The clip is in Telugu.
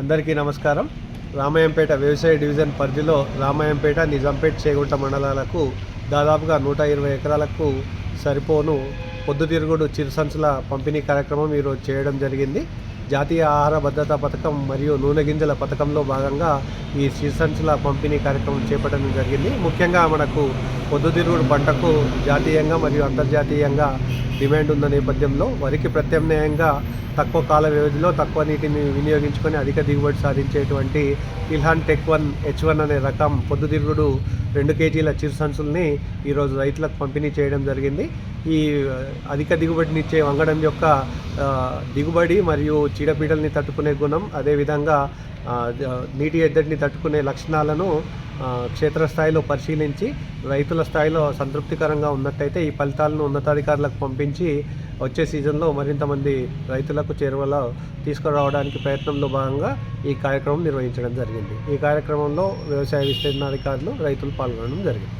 అందరికీ నమస్కారం. రామాయంపేట వ్యవసాయ డివిజన్ పరిధిలో రామాయంపేట నిజాంపేట చేగుంట మండలాలకు దాదాపుగా నూట ఇరవై ఎకరాలకు సరిపోను పొద్దుతిరుగుడు చిరుసంచుల పంపిణీ కార్యక్రమం ఈరోజు చేయడం జరిగింది. జాతీయ ఆహార భద్రతా పథకం మరియు నూనె గింజల పథకంలో భాగంగా ఈ సీసన్స్ల పంపిణీ కార్యక్రమం చేపట్టడం జరిగింది. ముఖ్యంగా మనకు పొద్దుతిరుగుడు పంటకు జాతీయంగా మరియు అంతర్జాతీయంగా డిమాండ్ ఉన్న నేపథ్యంలో వరికి ప్రత్యామ్నాయంగా తక్కువ కాల వ్యవధిలో తక్కువ నీటిని వినియోగించుకొని అధిక దిగుబడి సాధించేటువంటి Ilhan tech one H one అనే రకం పొద్దుతిరుగుడు రెండు కేజీల చిరుసంచుల్ని ఈరోజు రైతులకు పంపిణీ చేయడం జరిగింది. ఈ అధిక దిగుబడినిచ్చే వంగడం యొక్క దిగుబడి మరియు చీడపీడల్ని తట్టుకునే గుణం అదేవిధంగా నీటి ఎద్దడిని తట్టుకునే లక్షణాలను క్షేత్రస్థాయిలో పరిశీలించి రైతుల స్థాయిలో సంతృప్తికరంగా ఉన్నట్టయితే ఈ ఫలితాలను ఉన్నతాధికారులకు పంపించి వచ్చే సీజన్లో మరింత మంది రైతులకు చేరువలో తీసుకురావడానికి ప్రయత్నంలో భాగంగా ఈ కార్యక్రమం నిర్వహించడం జరిగింది. ఈ కార్యక్రమంలో వ్యవసాయ విస్తీర్ణాధికారులు రైతులు పాల్గొనడం జరిగింది.